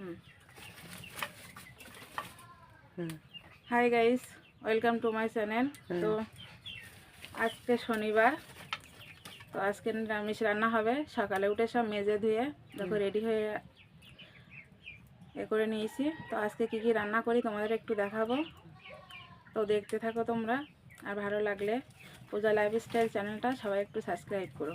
Hmm. Hmm hi guys welcome to my channel তো আজকে শনিবার তো আজকে নিরামিষ রান্না হবে। সকালে উঠে সব মেজে ধুয়ে দেখো রেডি হয়ে এ করে নিয়েছি। তো আজকে কি কি রান্না করি তোমাদের একটু দেখাবো। তো দেখতে থাকো তোমরা আর ভালো লাগলে পূজা লাইফস্টাইল চ্যানেলটা সবাই একটু সাবস্ক্রাইব করো।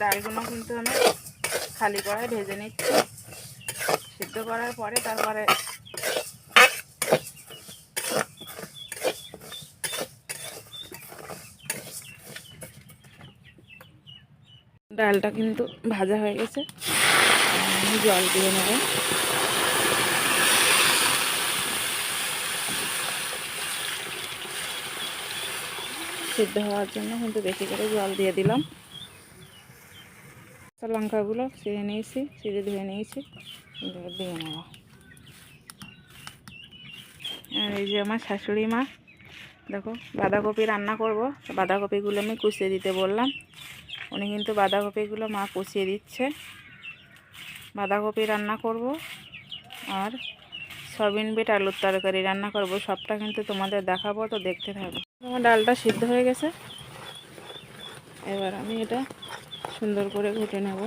ডালগুলো কিন্তু আমি খালি কড়াই ভেজে নিচ্ছি। সিদ্ধ করার পরে তারপরে ডালটা কিন্তু ভাজা হয়ে গেছে। জল দিয়ে নেব। সিদ্ধ হওয়ার জন্য কিন্তু বেশি করে জল দিয়ে দিলাম। কাঁচা লঙ্কাগুলো ছিঁড়ে নিয়েছি, ছিঁড়ে ধুয়ে নিয়েছি দিয়ে নেব। আর এই যে আমার শাশুড়ি মা, দেখো বাঁধাকপি রান্না করব বাঁধাকপিগুলো আমি কুচিয়ে দিতে বললাম। উনি কিন্তু বাঁধাকপিগুলো মা কুচিয়ে দিচ্ছে। বাঁধাকপি রান্না করব আর সবিন বিট, আলুর তরকারি রান্না করব, সবটা কিন্তু তোমাদের দেখাবো, তো দেখতে থাকব আমার ডালটা সিদ্ধ হয়ে গেছে। এবার আমি এটা সুন্দর করে ঘুটে নেব।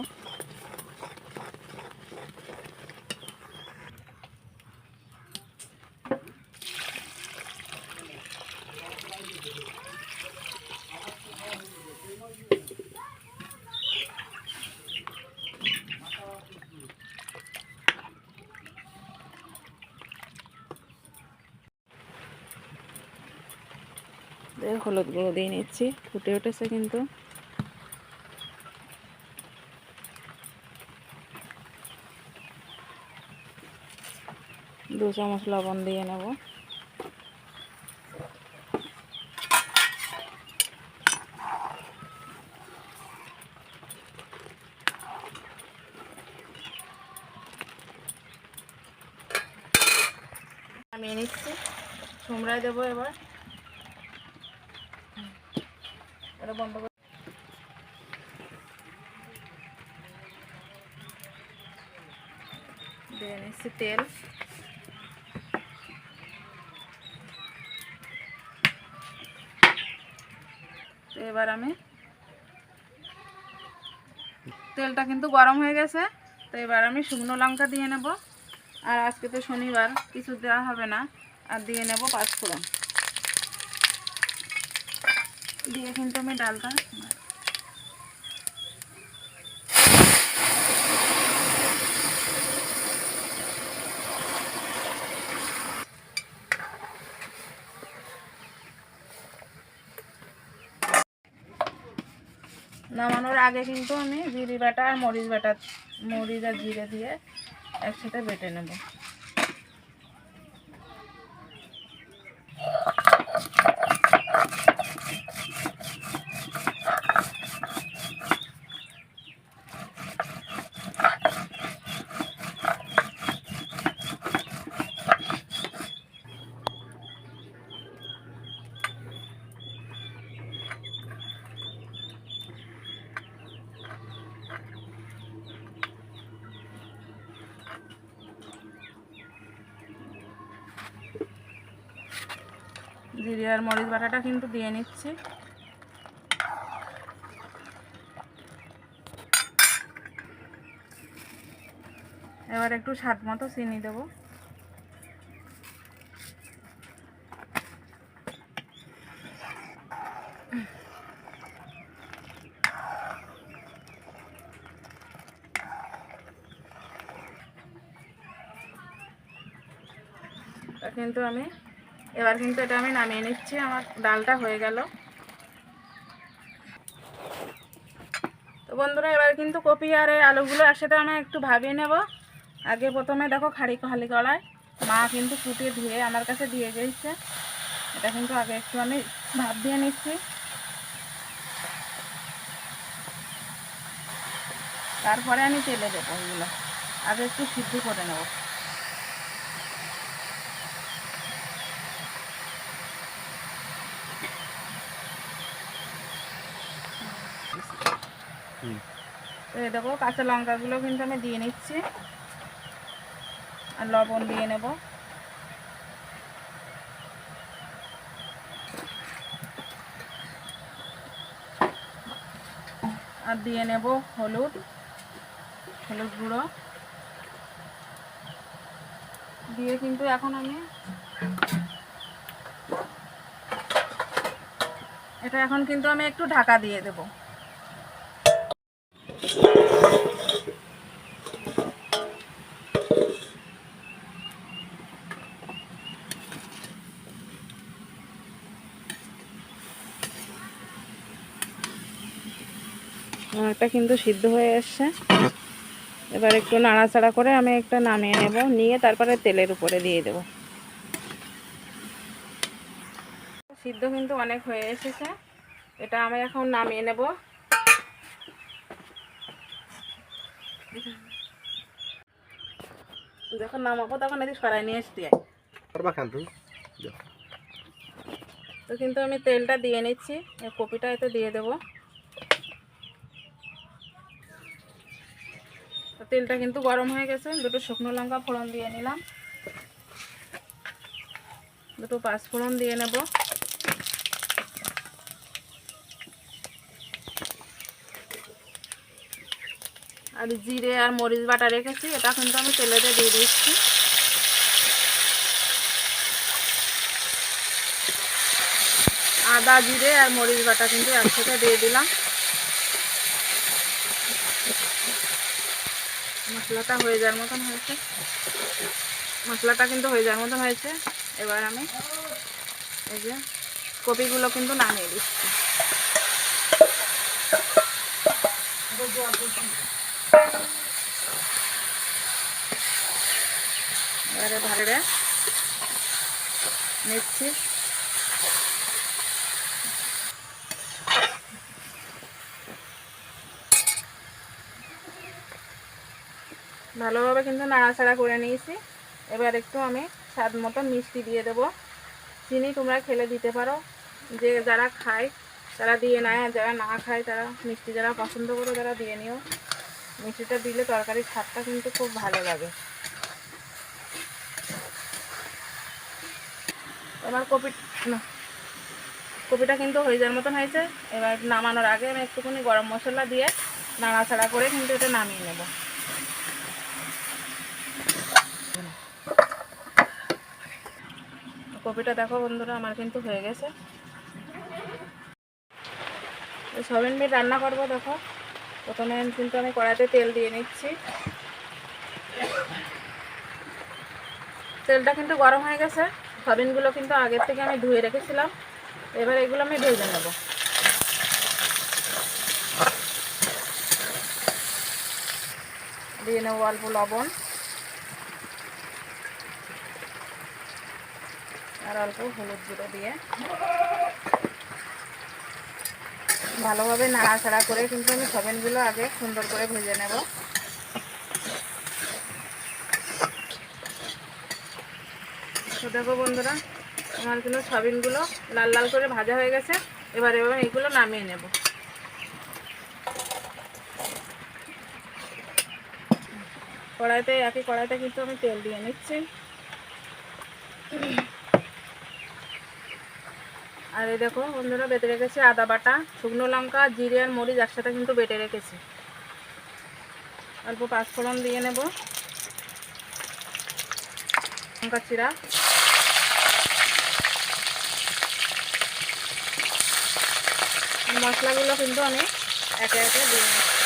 হলুদ গুঁড়ো দিয়ে নিচ্ছি ফুটে উঠেছে কিন্তু। দু চামচ লবণ দিয়ে নেব। নামিয়ে নিচ্ছি। সুমড়ায় দেবো এবার। এটা বন্ধ করে দিয়ে নিচ্ছি তেল। এবার আমি তেলটা কিন্তু গরম হয়ে গেছে, তো এবার আমি শুকনো লঙ্কা দিয়ে নেব। আর আজকে তো শনিবার, কিছু দেওয়া হবে না, আর দিয়ে নেব পাঁচফোড়ন। দিয়ে কিন্তু আমি ডালটা নামানোর আগে কিন্তু আমি জিরি বাটা আর মরিচ বাটা, মরিচ আর জিরে দিয়ে একসাথে বেটে নেব। জিরে আর মরিচ বাটাটা কিন্তু দিয়ে নিচ্ছি। এবার একটু স্বাদ মতো চিনি দেবো। কিন্তু আমি এবার কিন্তু এটা আমি নামিয়ে নিচ্ছি, আমার ডালটা হয়ে গেল। তো বন্ধুরা, এবার কিন্তু কপি আর এই আলুগুলো একসাথে আমি একটু ভাবিয়ে নেব। আগে প্রথমে দেখো খাড়ি খালি কড়াই মা কিন্তু ফুটিয়ে ধুয়ে আমার কাছে দিয়ে গেছে। এটা কিন্তু আগে একটু আমি ভাব দিয়ে নিচ্ছি। তারপরে আমি তেলে দেবো ওইগুলো আগে একটু সিদ্ধ করে নেব। দেখো, কাঁচা লঙ্কাগুলো কিন্তু আমি দিয়ে নিচ্ছি। আর লবণ দিয়ে নেব। আর দিয়ে নেব হলুদ হলুদ গুঁড়ো। দিয়ে কিন্তু এখন আমি এটা এখন কিন্তু আমি একটু ঢাকা দিয়ে দেব। একটা কিন্তু সিদ্ধ হয়ে এসছে। এবার একটু নাড়াচাড়া করে আমি একটা নামিয়ে নেব নিয়ে তারপরে তেলের উপরে দিয়ে দেব। সিদ্ধ কিন্তু অনেক হয়ে এসেছে। এটা আমি এখন নামিয়ে নেব। যখন নামাবো তখন এদিকে সরাই নিয়ে এসছি। তো কিন্তু আমি তেলটা দিয়ে নিচ্ছি। কপিটা এতে দিয়ে দেবো। তো তেলটা কিন্তু গরম হয়ে গেছে। দুটো শুকনো লঙ্কা ফোড়ন দিয়ে নিলাম। দুটো পাঁচ ফোড়ন দিয়ে নেব। আর জিরে আর মরিচ বাটা রেখেছি, এটা কিন্তু আমি তেলেতে দিয়ে দিচ্ছি। আদা, জিরে আর মরিচ বাটা কিন্তু একসাথে দিয়ে দিলাম। মশলাটা হয়ে যাওয়ার মতন হয়েছে। মশলাটা কিন্তু হয়ে যাওয়ার মতন হয়েছে। এবার আমি এই যে কপিগুলো কিন্তু নামিয়ে দিচ্ছি। এবারে ভালো নিচ্ছি। ভালোভাবে কিন্তু নাড়াচাড়া করে নিয়েছি। এবার একটু আমি স্বাদ মতো মিষ্টি দিয়ে দেবো। চিনি তোমরা খেলে দিতে পারো। যে যারা খায়, তারা দিয়ে নেয়। আর যারা না খায়, তারা মিষ্টি যারা পছন্দ করো, তারা দিয়ে নিও। মিষ্টিটা দিলে তরকারির স্বাদটা কিন্তু খুব ভালো লাগে। এবার কপি কপিটা কিন্তু হয়ে যাওয়ার মতন হয়েছে। এবার নামানোর আগে আমি একটুখানি গরম মশলা দিয়ে নাড়াচাড়া করে কিন্তু এটা নামিয়ে নেব। কপিটা দেখো বন্ধুরা, আমার কিন্তু হয়ে গেছে। সবিন মিট রান্না করব, দেখো। প্রথমে কিন্তু আমি কড়াইতে তেল দিয়ে নিচ্ছি। তেলটা কিন্তু গরম হয়ে গেছে। সবিনগুলো কিন্তু আগের থেকে আমি ধুয়ে রেখেছিলাম। এবার এগুলো আমি ভেজে নেব। দিয়ে নেব অল্প লবণ। আর অল্প হলুদ গুঁড়ো দিয়ে। ভালোভাবে নাড়াচাড়া করে কিন্তু আমি সবেনগুলো আগে সুন্দর করে ভেজে নেব। তো দেখো বন্ধুরা, আমার কিন্তু সবিনগুলো লাল লাল করে ভাজা হয়ে গেছে। এবার এবার এগুলো নামিয়ে নেব। কড়াইতে, একই কড়াইতে কিন্তু আমি তেল দিয়ে নিচ্ছি। আর এই দেখো বন্ধুরা, বেটে রেখেছি আদা বাটা, শুকনো লঙ্কা, জিরে আর মরিচ একসাথে কিন্তু বেটে রেখেছি। অল্প পাঁচফোড়ন দিয়ে নেব। লঙ্কা চিরা মশলাগুলো কিন্তু আমি একে একে দিয়ে নেব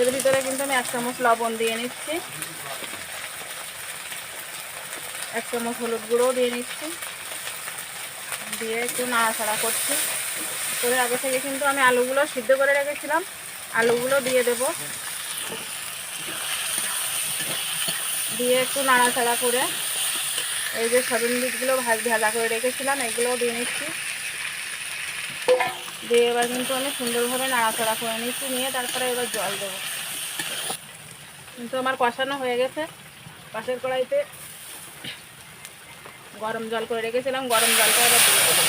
এর ভিতরে কিন্তু আমি এক চামচ লবণ দিয়ে নিচ্ছি। এক চামচ হলুদ গুঁড়োও দিয়ে নিচ্ছি। দিয়ে একটু নাড়াচাড়া করছি। করে আগে থেকে কিন্তু আমি আলুগুলো সিদ্ধ করে রেখেছিলাম। আলুগুলো দিয়ে দেব। দিয়ে একটু নাড়াচাড়া করে এই যে সবিন বীজগুলো ভাজ, ভাজা করে রেখেছিলাম, এগুলোও দিয়ে নিচ্ছি। দিয়ে এবার কিন্তু আমি সুন্দরভাবে নাড়াচাড়া করে নিচ্ছি, নিয়ে তারপরে এবার জল দেবো। কিন্তু আমার কষানো হয়ে গেছে। পাশের কড়াইতে গরম জল করে রেখেছিলাম গরম জলটা এবার দিয়ে দেবো।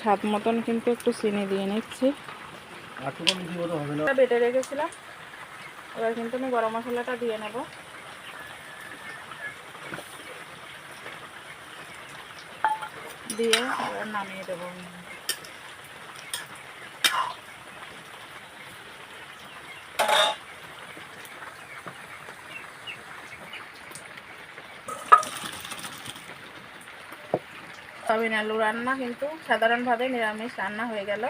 স্বাদ মতন কিন্তু একটু চিনি দিয়ে নিচ্ছি। বেটে রেখেছিলাম। এবার কিন্তু আমি গরম মশলাটা দিয়ে নেব। দিয়ে এবার নামিয়ে দেবো। সয়াবিন আলু রান্না কিন্তু সাধারণভাবে নিরামিষ রান্না হয়ে গেল।